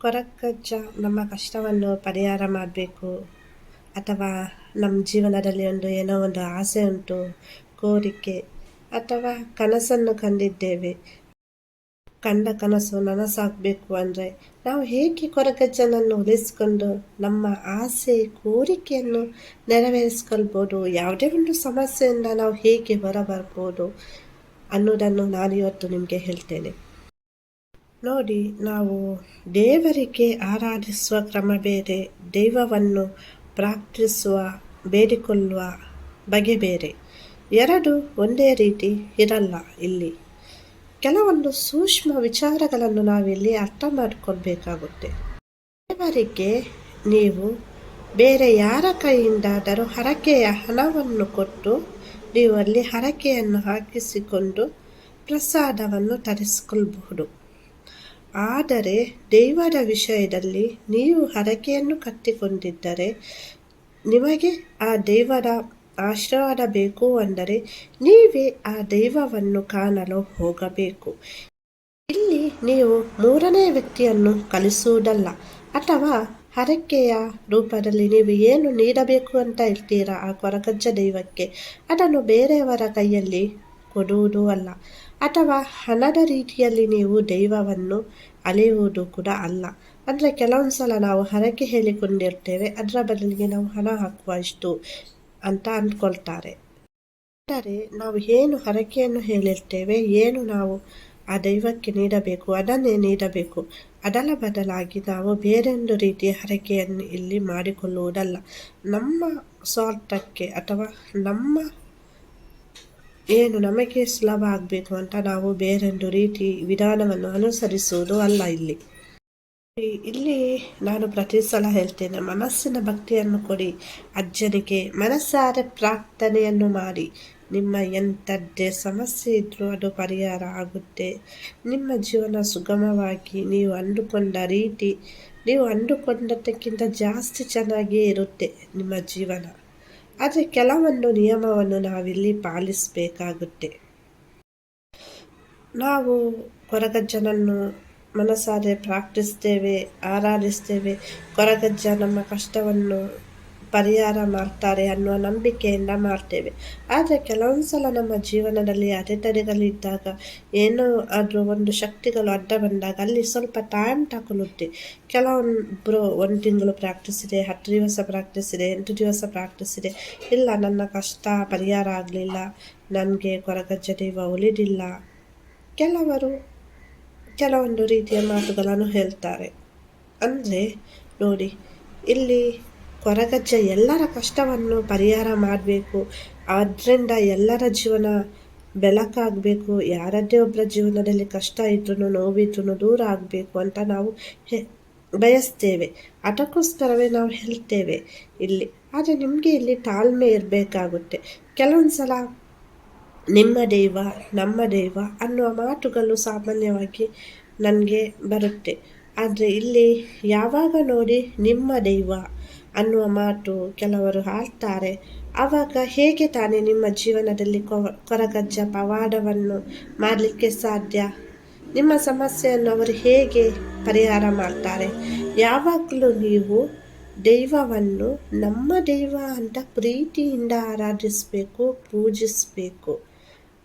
ಕೊರಗಜ್ಜ ನಮ್ಮ ಕಷ್ಟವನ್ನು ಪರಿಹಾರ ಮಾಡಬೇಕು. ಅಥವಾ ನಮ್ಮ ಜೀವನದಲ್ಲಿ ಒಂದು ಏನೋ ಒಂದು ಆಸೆ ಉಂಟು, ಕೋರಿಕೆ, ಅಥವಾ ಕನಸನ್ನು ಕಂಡಿದ್ದೇವೆ. ಕಂಡ ಕನಸು ನನಸಾಗಬೇಕು ಅಂದರೆ ನಾವು ಹೇಗೆ ಕೊರಗಜ್ಜನನ್ನು ಉಳಿಸ್ಕೊಂಡು ನಮ್ಮ ಆಸೆ, ಕೋರಿಕೆಯನ್ನು ನೆರವೇರಿಸ್ಕೊಳ್ಬೋದು? ಯಾವುದೇ ಒಂದು ಸಮಸ್ಯೆಯಿಂದ ನಾವು ಹೇಗೆ ಹೊರಬರ್ಬೋದು ಅನ್ನೋದನ್ನು ನಾನು ಇವತ್ತು ನಿಮಗೆ ಹೇಳ್ತೇನೆ. ನೋಡಿ, ನಾವು ದೇವರಿಗೆ ಆರಾಧಿಸುವ ಕ್ರಮ ಬೇರೆ, ದೈವವನ್ನು ಪ್ರಾರ್ಥಿಸುವ, ಬೇಡಿಕೊಳ್ಳುವ ಬಗೆ ಬೇರೆ. ಎರಡು ಒಂದೇ ರೀತಿ ಇರಲ್ಲ ಇಲ್ಲಿ. ಕೆಲವೊಂದು ಸೂಕ್ಷ್ಮ ವಿಚಾರಗಳನ್ನು ನಾವಿಲ್ಲಿ ಅರ್ಥ ಮಾಡಿಕೊಳ್ಬೇಕಾಗುತ್ತೆ. ದೇವರಿಗೆ ನೀವು ಬೇರೆ ಯಾರ ಕೈಯಿಂದಾದರೂ ಹರಕೆಯ ಹಣವನ್ನು ಕೊಟ್ಟು ನೀವು ಅಲ್ಲಿ ಹರಕೆಯನ್ನು ಹಾಕಿಸಿಕೊಂಡು ಪ್ರಸಾದವನ್ನು ತರಿಸಿಕೊಳ್ಬಹುದು. ಆದರೆ ದೈವದ ವಿಷಯದಲ್ಲಿ ನೀವು ಹರಕೆಯನ್ನು ಕತ್ತಿಕೊಂಡಿದ್ದರೆ ನಿಮಗೆ ಆ ದೇವರ ಆಶೀರ್ವಾದ ಬೇಕು ಅಂದರೆ ನೀವೇ ಆ ದೈವವನ್ನು ಕಾಣಲು ಹೋಗಬೇಕು. ಇಲ್ಲಿ ನೀವು ಮೂರನೇ ವ್ಯಕ್ತಿಯನ್ನು ಕಲಿಸುವುದಲ್ಲ, ಅಥವಾ ಹರಕೆಯ ರೂಪದಲ್ಲಿ ನೀವು ಏನು ನೀಡಬೇಕು ಅಂತ ಇರ್ತೀರಾ ಆ ಕೊರಗಜ್ಜ ದೈವಕ್ಕೆ? ಅದನ್ನು ಬೇರೆಯವರ ಕೈಯಲ್ಲಿ ಕೊಡುವುದು ಅಲ್ಲ. ಅಥವಾ ಹಣದ ರೀತಿಯಲ್ಲಿ ನೀವು ದೈವವನ್ನು ಅಳೆಯುವುದು ಕೂಡ ಅಲ್ಲ. ಅಂದರೆ ಕೆಲವೊಂದು ಸಲ ನಾವು ಹರಕೆ ಹೇಳಿಕೊಂಡಿರ್ತೇವೆ, ಅದರ ಬದಲಿಗೆ ನಾವು ಹಣ ಹಾಕುವ ಇಷ್ಟು ಅಂತ ಅಂದ್ಕೊಳ್ತಾರೆ. ಅಂದರೆ ನಾವು ಏನು ಹರಕೆಯನ್ನು ಹೇಳಿರ್ತೇವೆ, ಏನು ನಾವು ಆ ದೈವಕ್ಕೆ ನೀಡಬೇಕು, ಅದನ್ನೇ ನೀಡಬೇಕು, ಅದರ ಬದಲಾಗಿ ನಾವು ಬೇರೊಂದು ರೀತಿಯ ಹರಕೆಯನ್ನು ಇಲ್ಲಿ ಮಾಡಿಕೊಳ್ಳುವುದಲ್ಲ. ನಮ್ಮ ಸ್ವಾರ್ಥಕ್ಕೆ ಅಥವಾ ನಮ್ಮ ಏನು ನಮಗೆ ಸುಲಭ ಆಗಬೇಕು ಅಂತ ನಾವು ಬೇರೊಂದು ರೀತಿ ವಿಧಾನವನ್ನು ಅನುಸರಿಸುವುದು ಅಲ್ಲ ಇಲ್ಲಿ. ಇಲ್ಲಿ ನಾನು ಪ್ರತಿ ಸಲ ಹೇಳ್ತೇನೆ, ಮನಸ್ಸಿನ ಭಕ್ತಿಯನ್ನು ಕೊಡಿ, ಅಜ್ಜನಿಗೆ ಮನಸ್ಸಾರೆ ಪ್ರಾರ್ಥನೆಯನ್ನು ಮಾಡಿ. ನಿಮ್ಮ ಎಂಥದ್ದೇ ಸಮಸ್ಯೆ ಇದ್ದರೂ ಅದು ಪರಿಹಾರ ಆಗುತ್ತೆ. ನಿಮ್ಮ ಜೀವನ ಸುಗಮವಾಗಿ ನೀವು ಅಂದುಕೊಂಡ ರೀತಿ, ನೀವು ಅಂದುಕೊಂಡದಕ್ಕಿಂತ ಜಾಸ್ತಿ ಚೆನ್ನಾಗಿಯೇ ಇರುತ್ತೆ ನಿಮ್ಮ ಜೀವನ. ಆದರೆ ಕೆಲವೊಂದು ನಿಯಮವನ್ನು ನಾವಿಲ್ಲಿ ಪಾಲಿಸಬೇಕಾಗುತ್ತೆ. ನಾವು ಕೊರಗಜ್ಜನನ್ನು ಮನಸಾರೆ ಪ್ರಾರ್ಥಿಸ್ತೇವೆ ಆರಾಧಿಸ್ತೇವೆ. ಕೊರಗಜ್ಜ ನಮ್ಮ ಕಷ್ಟವನ್ನು ಪರಿಹಾರ ಮಾಡ್ತಾರೆ ಅನ್ನುವ ನಂಬಿಕೆಯಿಂದ ಮಾಡ್ತೇವೆ. ಆದರೆ ಕೆಲವೊಂದು ಸಲ ನಮ್ಮ ಜೀವನದಲ್ಲಿ ಅಡೆತಡೆಗಳಿದ್ದಾಗ ಏನೋ ಆದರೂ ಒಂದು ಶಕ್ತಿಗಳು ಅಡ್ಡ ಬಂದಾಗ ಅಲ್ಲಿ ಸ್ವಲ್ಪ ಟೈಮ್ ತಗೊಳ್ಳುತ್ತೆ. ಕೆಲವೊಬ್ಬರು ಒಂದು ತಿಂಗಳು ಪ್ರಾಕ್ಟೀಸ್ ಇದೆ, ಹತ್ತು ದಿವಸ ಪ್ರಾಕ್ಟೀಸ್ ಇದೆ, ಎಂಟು ದಿವಸ ಪ್ರಾಕ್ಟೀಸ್ ಇದೆ. ಇಲ್ಲ, ನನ್ನ ಕಷ್ಟ ಪರಿಹಾರ ಆಗಲಿಲ್ಲ, ನನಗೆ ಕೊರಗಜ್ಜ ದೈವ ಉಳಿದಿಲ್ಲ. ಕೆಲವರು ಕೆಲವೊಂದು ರೀತಿಯ ಮಾತುಗಳನ್ನು ಹೇಳ್ತಾರೆ. ಅಂದರೆ ನೋಡಿ, ಇಲ್ಲಿ ಕೊರಗಜ್ಜ ಎಲ್ಲರ ಕಷ್ಟವನ್ನು ಪರಿಹಾರ ಮಾಡಬೇಕು. ಆದ್ದರಿಂದ ಎಲ್ಲರ ಜೀವನ ಬೆಳಕಾಗಬೇಕು. ಯಾರದ್ದೇ ಒಬ್ಬರ ಜೀವನದಲ್ಲಿ ಕಷ್ಟ ಇದ್ರೂ ನೋವಿದ್ರೂ ದೂರ ಆಗಬೇಕು ಅಂತ ನಾವು ಹೆ, ಬಯಸ್ತೇವೆ. ಅದಕ್ಕೋಸ್ಕರವೇ ನಾವು ಹೇಳ್ತೇವೆ ಇಲ್ಲಿ. ಆದರೆ ನಿಮಗೆ ಇಲ್ಲಿ ತಾಳ್ಮೆ ಇರಬೇಕಾಗುತ್ತೆ. ಕೆಲವೊಂದು ಸಲ ನಿಮ್ಮ ದೈವ, ನಮ್ಮ ದೈವ ಅನ್ನುವ ಮಾತುಗಳು ಸಾಮಾನ್ಯವಾಗಿ ನನಗೆ ಬರುತ್ತೆ. ಆದರೆ ಇಲ್ಲಿ ಯಾವಾಗ ನೋಡಿ ನಿಮ್ಮ ದೈವ ಅನ್ನುವ ಮಾತು ಕೆಲವರು ಆಡ್ತಾರೆ ಆವಾಗ ಹೇಗೆ ತಾನೇ ನಿಮ್ಮ ಜೀವನದಲ್ಲಿ ಕೊರಗಜ್ಜ ಪವಾಡವನ್ನು ಮಾಡಲಿಕ್ಕೆ ಸಾಧ್ಯ? ನಿಮ್ಮ ಸಮಸ್ಯೆಯನ್ನು ಅವರು ಹೇಗೆ ಪರಿಹಾರ ಮಾಡ್ತಾರೆ? ಯಾವಾಗಲೂ ನೀವು ದೈವವನ್ನು ನಮ್ಮ ದೈವ ಅಂತ ಪ್ರೀತಿಯಿಂದ ಆರಾಧಿಸಬೇಕು, ಪೂಜಿಸಬೇಕು,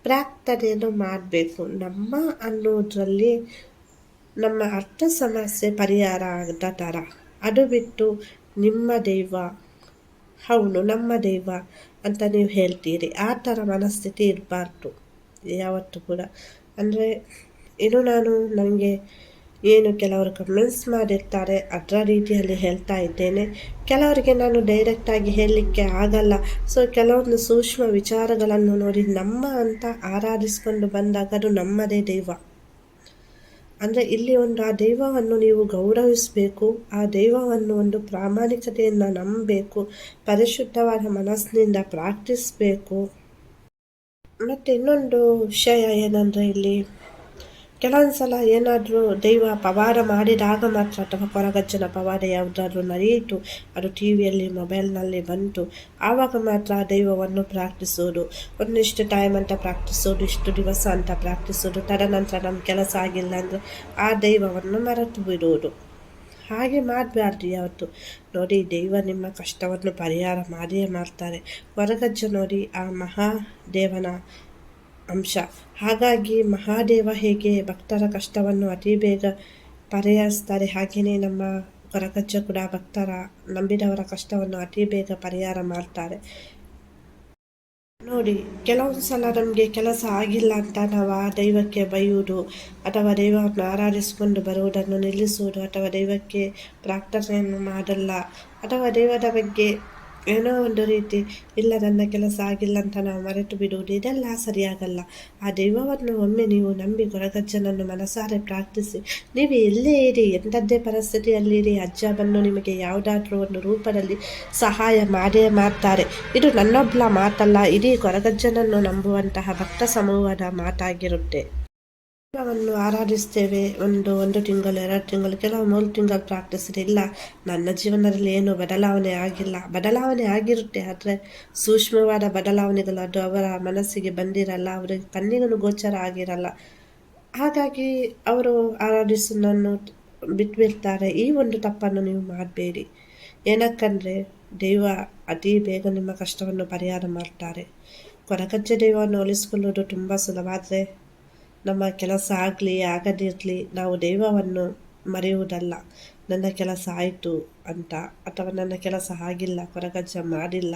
ಪ್ರಾರ್ಥನೆಯನ್ನು ಮಾಡಬೇಕು. ನಮ್ಮ ಅನ್ನೋದರಲ್ಲಿ ನಮ್ಮ ಅರ್ಥ ಸಮಸ್ಯೆ ಪರಿಹಾರ ಆಗದ ಥರ. ಅದು ಬಿಟ್ಟು ನಿಮ್ಮ ದೈವ. ಹೌದು, ನಮ್ಮ ದೈವ ಅಂತ ನೀವು ಹೇಳ್ತೀರಿ. ಆ ಥರ ಮನಸ್ಥಿತಿ ಇರಬಾರ್ದು ಯಾವತ್ತು ಕೂಡ. ಅಂದರೆ, ಇನ್ನು ನಾನು ನನಗೆ ಏನು ಕೆಲವರು ಕಮೆಂಟ್ಸ್ ಮಾಡಿರ್ತಾರೆ, ಅದರ ರೀತಿಯಲ್ಲಿ ಹೇಳ್ತಾ ಇದ್ದೇನೆ. ಕೆಲವರಿಗೆ ನಾನು ಡೈರೆಕ್ಟಾಗಿ ಹೇಳಲಿಕ್ಕೆ ಆಗಲ್ಲ. ಸೊ ಕೆಲವೊಂದು ಸೂಕ್ಷ್ಮ ವಿಚಾರಗಳನ್ನು ನೋಡಿ ನಮ್ಮ ಅಂತ ಆರಾಧಿಸ್ಕೊಂಡು ಬಂದಾಗ ಅದು ನಮ್ಮದೇ ದೈವ. ಅಂದರೆ ಇಲ್ಲಿ ಒಂದು ಆ ದೈವವನ್ನು ನೀವು ಗೌರವಿಸಬೇಕು, ಆ ದೈವವನ್ನು ಒಂದು ಪ್ರಾಮಾಣಿಕತೆಯಿಂದ ನಂಬಬೇಕು, ಪರಿಶುದ್ಧವಾದ ಮನಸ್ಸಿನಿಂದ ಪ್ರಾರ್ಥಿಸಬೇಕು. ಮತ್ತು ಇನ್ನೊಂದು ವಿಷಯ ಏನಂದರೆ ಇಲ್ಲಿ ಕೆಲವೊಂದು ಸಲ ಏನಾದರೂ ದೈವ ಪವಾಡ ಮಾಡಿದಾಗ ಮಾತ್ರ ಅಥವಾ ಕೊರಗಜ್ಜನ ಪವಾಡ ಯಾವುದಾದ್ರೂ ನಡೆಯಿತು ಅದು ಟಿ ವಿಯಲ್ಲಿ, ಮೊಬೈಲ್ನಲ್ಲಿ ಬಂತು, ಆವಾಗ ಮಾತ್ರ ಆ ದೈವವನ್ನು ಪ್ರಾರ್ಥಿಸೋದು. ಒಂದಿಷ್ಟು ಟೈಮ್ ಅಂತ ಪ್ರಾರ್ಥಿಸೋದು, ಇಷ್ಟು ದಿವಸ ಅಂತ ಪ್ರಾರ್ಥಿಸೋದು, ತದನಂತರ ನಮ್ಮ ಕೆಲಸ ಆಗಿಲ್ಲ ಅಂದರೆ ಆ ದೈವವನ್ನು ಮರೆತು ಬಿಡುವುದು ಹಾಗೆ ಮಾಡಬಾರ್ದು ಯಾವತ್ತು. ನೋಡಿ, ದೈವ ನಿಮ್ಮ ಕಷ್ಟವನ್ನು ಪರಿಹಾರ ಮಾಡಿಯೇ ಮಾಡ್ತಾರೆ. ಕೊರಗಜ್ಜ ನೋಡಿ, ಆ ಮಹಾದೇವನ ಅಂಶ. ಹಾಗಾಗಿ ಮಹಾದೇವ ಹೇಗೆ ಭಕ್ತರ ಕಷ್ಟವನ್ನು ಅತಿ ಬೇಗ ಪರಿಹರಿಸ್ತಾರೆ ಹಾಗೆಯೇ ನಮ್ಮ ಕೊರಗಜ್ಜ ಕೂಡ ಭಕ್ತರ ನಂಬಿದವರ ಕಷ್ಟವನ್ನು ಅತಿ ಬೇಗ ಪರಿಹಾರ ಮಾಡ್ತಾರೆ. ನೋಡಿ, ಕೆಲವೊಂದು ಸಲ ನಮಗೆ ಕೆಲಸ ಆಗಿಲ್ಲ ಅಂತ ನಾವು ಆ ದೈವಕ್ಕೆ ಬೈಯುವುದು, ಅಥವಾ ದೈವವನ್ನು ಆರಾಧಿಸಿಕೊಂಡು ಬರುವುದನ್ನು ನಿಲ್ಲಿಸುವುದು, ಅಥವಾ ದೈವಕ್ಕೆ ಪ್ರಾರ್ಥನೆಯನ್ನು ಮಾಡಲ್ಲ, ಅಥವಾ ದೈವದ ಬಗ್ಗೆ ಏನೋ ಒಂದು ರೀತಿ, ಇಲ್ಲ ನನ್ನ ಕೆಲಸ ಆಗಿಲ್ಲ ಅಂತ ನಾವು ಮರೆತು ಬಿಡುವುದು, ಇದೆಲ್ಲ ಸರಿಯಾಗಲ್ಲ. ಆ ದೈವವನ್ನು ಒಮ್ಮೆ ನೀವು ನಂಬಿ ಗೊರಗಜ್ಜನನ್ನು ಮನಸಾರೆ ಪ್ರಾರ್ಥಿಸಿ, ನೀವು ಎಲ್ಲೇ ಇರಿ, ಎಂಥದ್ದೇ ಪರಿಸ್ಥಿತಿಯಲ್ಲಿರಿ ಅಜ್ಜ ಬಂದು ನಿಮಗೆ ಯಾವುದಾದ್ರೂ ಒಂದು ರೂಪದಲ್ಲಿ ಸಹಾಯ ಮಾಡೇ ಮಾಡ್ತಾರೆ. ಇದು ನನ್ನೊಬ್ಳ ಮಾತಲ್ಲ, ಇಡೀ ಗೊರಗಜ್ಜನನ್ನು ನಂಬುವಂತಹ ಭಕ್ತ ಸಮೂಹದ ಮಾತಾಗಿರುತ್ತೆ. ದೈವವನ್ನು ಆರಾಧಿಸ್ತೇವೆ. ಒಂದು ಒಂದು ತಿಂಗಳು, ಎರಡು ತಿಂಗಳು, ಕೆಲವು ಮೂರು ತಿಂಗಳು ಪ್ರಾಕ್ಟೀಸ್ ಇಲ್ಲ, ನನ್ನ ಜೀವನದಲ್ಲಿ ಏನು ಬದಲಾವಣೆ ಆಗಿಲ್ಲ. ಬದಲಾವಣೆ ಆಗಿರುತ್ತೆ, ಆದರೆ ಸೂಕ್ಷ್ಮವಾದ ಬದಲಾವಣೆಗಳು ಅದು ಅವರ ಮನಸ್ಸಿಗೆ ಬಂದಿರಲ್ಲ, ಅವರಿಗೆ ಕಣ್ಣಿಗೂ ಗೋಚರ ಆಗಿರಲ್ಲ. ಹಾಗಾಗಿ ಅವರು ಆರಾಧಿಸೋದನ್ನು ಬಿಟ್ಬಿಡ್ತಾರೆ. ಈ ಒಂದು ತಪ್ಪನ್ನು ನೀವು ಮಾಡಬೇಡಿ. ಏನಕ್ಕಂದರೆ, ದೈವ ಅತಿ ಬೇಗ ನಿಮ್ಮ ಕಷ್ಟವನ್ನು ಪರಿಹಾರ ಮಾಡ್ತಾರೆ. ಕೊರಗಜ್ಜೆ ದೈವವನ್ನು ಹೋಲಿಸಿಕೊಳ್ಳುವುದು ತುಂಬ ಸುಲಭ, ಆದರೆ ನಮ್ಮ ಕೆಲಸ ಆಗಲಿ, ಆಗದಿರಲಿ, ನಾವು ದೈವವನ್ನು ಮರೆಯುವುದಲ್ಲ. ನನ್ನ ಕೆಲಸ ಆಯಿತು ಅಂತ, ಅಥವಾ ನನ್ನ ಕೆಲಸ ಆಗಿಲ್ಲ ಕೊರಗಜ್ಜ ಮಾಡಿಲ್ಲ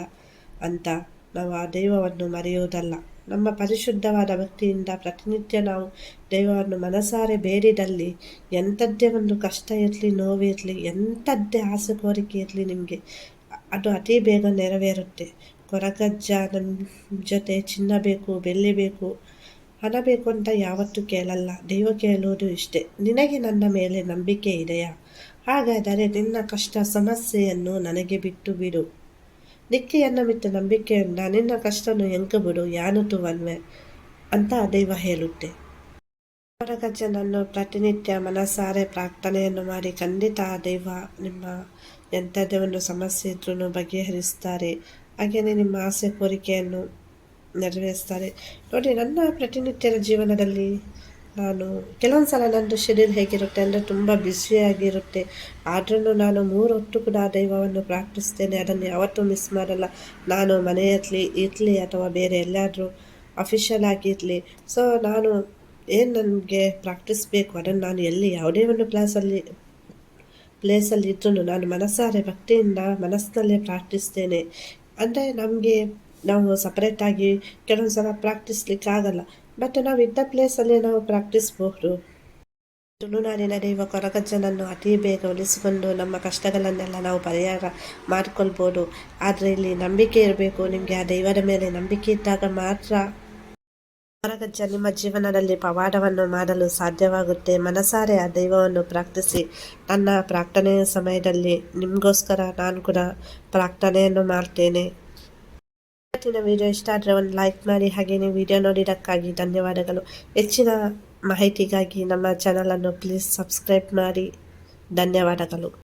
ಅಂತ ನಾವು ಆ ದೈವವನ್ನು ಮರೆಯುವುದಲ್ಲ. ನಮ್ಮ ಪರಿಶುದ್ಧವಾದ ಭಕ್ತಿಯಿಂದ ಪ್ರತಿನಿತ್ಯ ನಾವು ದೈವವನ್ನು ಮನಸಾರೆ ಬೇಡಿದಲ್ಲಿ ಎಂಥದ್ದೇ ಒಂದು ಕಷ್ಟ ಇರಲಿ ನೋವಿರಲಿ ಎಂಥದ್ದೇ ಆಸೆ ಕೋರಿಕೆ ಇರಲಿ ನಿಮಗೆ, ಅದು ಅತಿ ಬೇಗ ನೆರವೇರುತ್ತೆ. ಕೊರಗಜ್ಜ ನಮ್ಮ ಜೊತೆ ಚಿನ್ನ ಬೇಕು, ಬೆಳ್ಳಿ ಬೇಕು ಹಣ ಬೇಕು ಅಂತ ಯಾವತ್ತೂ ಕೇಳಲ್ಲ. ದೈವ ಕೇಳುವುದು ಇಷ್ಟೇ. ನಿನಗೆ ನನ್ನ ಮೇಲೆ ನಂಬಿಕೆ ಇದೆಯಾ? ಹಾಗಾದರೆ ನಿನ್ನ ಕಷ್ಟ ಸಮಸ್ಯೆಯನ್ನು ನನಗೆ ಬಿಟ್ಟು ಬಿಡು. ನಿಕ್ಕೆಯನ್ನು ಬಿಟ್ಟು ನಂಬಿಕೆಯಿಂದ ನಿನ್ನ ಕಷ್ಟನು ಎಂಕ ಬಿಡು? ಯಾನು ತುವನ್ವೆ ಅಂತ ದೈವ ಹೇಳುತ್ತೆ. ಹೊರಗಜ್ಜನನ್ನು ಪ್ರತಿನಿತ್ಯ ಮನಸಾರೆ ಪ್ರಾರ್ಥನೆಯನ್ನು ಮಾಡಿ ಖಂಡಿತ ದೈವ ನಿಮ್ಮ ಎಂಥದೇ ಒಂದು ಸಮಸ್ಯೆ ಇದ್ರೂ ಬಗೆಹರಿಸ್ತಾರೆ. ಹಾಗೆಯೇ ನಿಮ್ಮ ಆಸೆ, ಕೋರಿಕೆಯನ್ನು ನೆರವೇರಿಸ್ತಾರೆ. ನೋಡಿ, ನನ್ನ ಪ್ರತಿನಿತ್ಯದ ಜೀವನದಲ್ಲಿ ನಾನು ಕೆಲವೊಂದು ಸಲ ನನ್ನದು ಶೆಡ್ಯೂಲ್ ಹೇಗಿರುತ್ತೆ ಅಂದರೆ ತುಂಬ ಬ್ಯುಸಿಯಾಗಿರುತ್ತೆ ಆದ್ರೂ ನಾನು ಮೂರು ಹೊತ್ತು ಕೂಡ ದೈವವನ್ನು ಪ್ರಾರ್ಥಿಸ್ತೇನೆ. ಅದನ್ನು ಯಾವತ್ತೂ ಮಿಸ್ ಮಾಡಲ್ಲ. ನಾನು ಮನೆಯಲ್ಲಿ ಇರಲಿ ಅಥವಾ ಬೇರೆ ಎಲ್ಲಾದರೂ ಅಫಿಷಿಯಲ್ ಆಗಿರಲಿ ಸೊ ನಾನು ಏನು ನನಗೆ ಪ್ರಾಕ್ಟೀಸ್ ಬೇಕು ಅದನ್ನು ನಾನು ಎಲ್ಲಿ ಯಾವುದೇ ಒಂದು ಕ್ಲಾಸಲ್ಲಿ ಪ್ಲೇಸಲ್ಲಿ ಇದ್ರೂ ನಾನು ಮನಸ್ಸಾರೆ ಭಕ್ತಿಯಿಂದ ಮನಸ್ಸಿನಲ್ಲೇ ಪ್ರಾರ್ಥಿಸ್ತೇನೆ. ಅಂದರೆ ನಮಗೆ ನಾವು ಸಪ್ರೇಟಾಗಿ ಕೆಲವೊಂದು ಸಲ ಪ್ರಾಕ್ಟಿಸ್ಲಿಕ್ಕಾಗಲ್ಲ ಬಟ್ ನಾವು ಇದ್ದ ಪ್ಲೇಸಲ್ಲಿ ನಾವು ಪ್ರಾಕ್ಟಿಸ್ಬಹುದು ತುಳುನಾಡಿನ ದೈವ ಕೊರಗಜ್ಜನನ್ನು ಅತಿ ಬೇಗ ಉಳಿಸಿಕೊಂಡು ನಮ್ಮ ಕಷ್ಟಗಳನ್ನೆಲ್ಲ ನಾವು ಪರಿಹಾರ ಮಾಡಿಕೊಳ್ಬೋದು. ಆದರೆ ಇಲ್ಲಿ ನಂಬಿಕೆ ಇರಬೇಕು. ನಿಮಗೆ ಆ ದೈವದ ಮೇಲೆ ನಂಬಿಕೆ ಇದ್ದಾಗ ಮಾತ್ರ ಕೊರಗಜ್ಜ ನಿಮ್ಮ ಜೀವನದಲ್ಲಿ ಪವಾಡವನ್ನು ಮಾಡಲು ಸಾಧ್ಯವಾಗುತ್ತೆ. ಮನಸಾರೆ ಆ ದೈವವನ್ನು ಪ್ರಾರ್ಥಿಸಿ. ನನ್ನ ಪ್ರಾರ್ಥನೆಯ ಸಮಯದಲ್ಲಿ ನಿಮಗೋಸ್ಕರ ನಾನು ಕೂಡ ಪ್ರಾರ್ಥನೆಯನ್ನು ಮಾಡ್ತೇನೆ. ಇವತ್ತಿನ ವಿಡಿಯೋ ಇಷ್ಟ ಆದರೆ ಒಂದು ಲೈಕ್ ಮಾಡಿ ಹಾಗೆ ನೀವು ವಿಡಿಯೋ ನೋಡಿದ್ದಕ್ಕಾಗಿ ಧನ್ಯವಾದಗಳು. ಹೆಚ್ಚಿನ ಮಾಹಿತಿಗಾಗಿ ನಮ್ಮ ಚಾನಲನ್ನು ಪ್ಲೀಸ್ ಸಬ್ಸ್ಕ್ರೈಬ್ ಮಾಡಿ. ಧನ್ಯವಾದಗಳು.